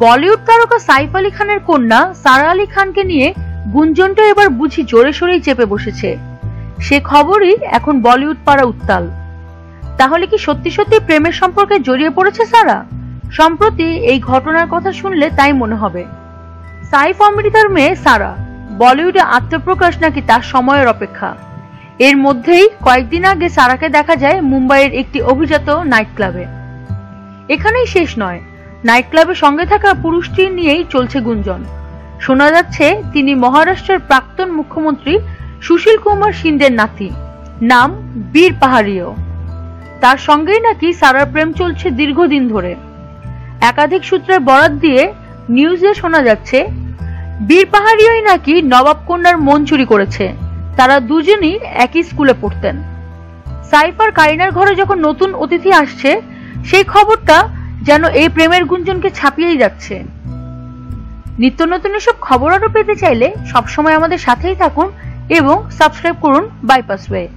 বলিউড তারকা সাইফ আলী খানের কন্যা সারা আলী খানকে নিয়ে গুঞ্জনটা এবার বুঝি জোরে সোরেই চেপে বসেছে। সে খবরই এখন বলিউড পাড়া উত্তাল। তাহলে কি সত্যি সত্যি প্রেমের সম্পর্কে জড়িয়ে পড়েছে সারা? সম্প্রতি এই ঘটনার কথা শুনলে তাই মনে হবে। সাইফ অমৃতার মেয়ে সারা, বলিউডে আত্মপ্রকাশ নাকি তার সময়ের অপেক্ষা? এর মধ্যেই কয়েকদিন আগে সারাকে দেখা যায় মুম্বাইয়ের একটি অভিজাত নাইট ক্লাবে এখানেই শেষ নয়। নাইট ক্লাবের সঙ্গে থাকা পুরুষটি নিয়েই চলছে গুঞ্জন। শোনা যাচ্ছে, তিনি মহারাষ্ট্রের প্রাক্তন মুখ্যমন্ত্রী সুশীল কুমার সিন্ডের নাতি। নাম বীর পাহাড়িও তার সঙ্গেই নাকি সারার প্রেম চলছে দীর্ঘদিন ধরে। একাধিক সূত্রের বরাত দিয়ে নিউজে শোনা যাচ্ছে, বীর পাহাড়িয়াই নাকি নবাব কন্যার মন চুরি করেছে। তারা দুজনই একই স্কুলে পড়তেন। সাইফার কারিনার ঘরে যখন নতুন অতিথি আসছে, সেই খবরটা যেন এই প্রেমের গুঞ্জনকে ছাপিয়েই যাচ্ছে। নিত্য নতুন এসব খবর আরও পেতে চাইলে সবসময় আমাদের সাথেই থাকুন এবং সাবস্ক্রাইব করুন বাইপাস ওয়ে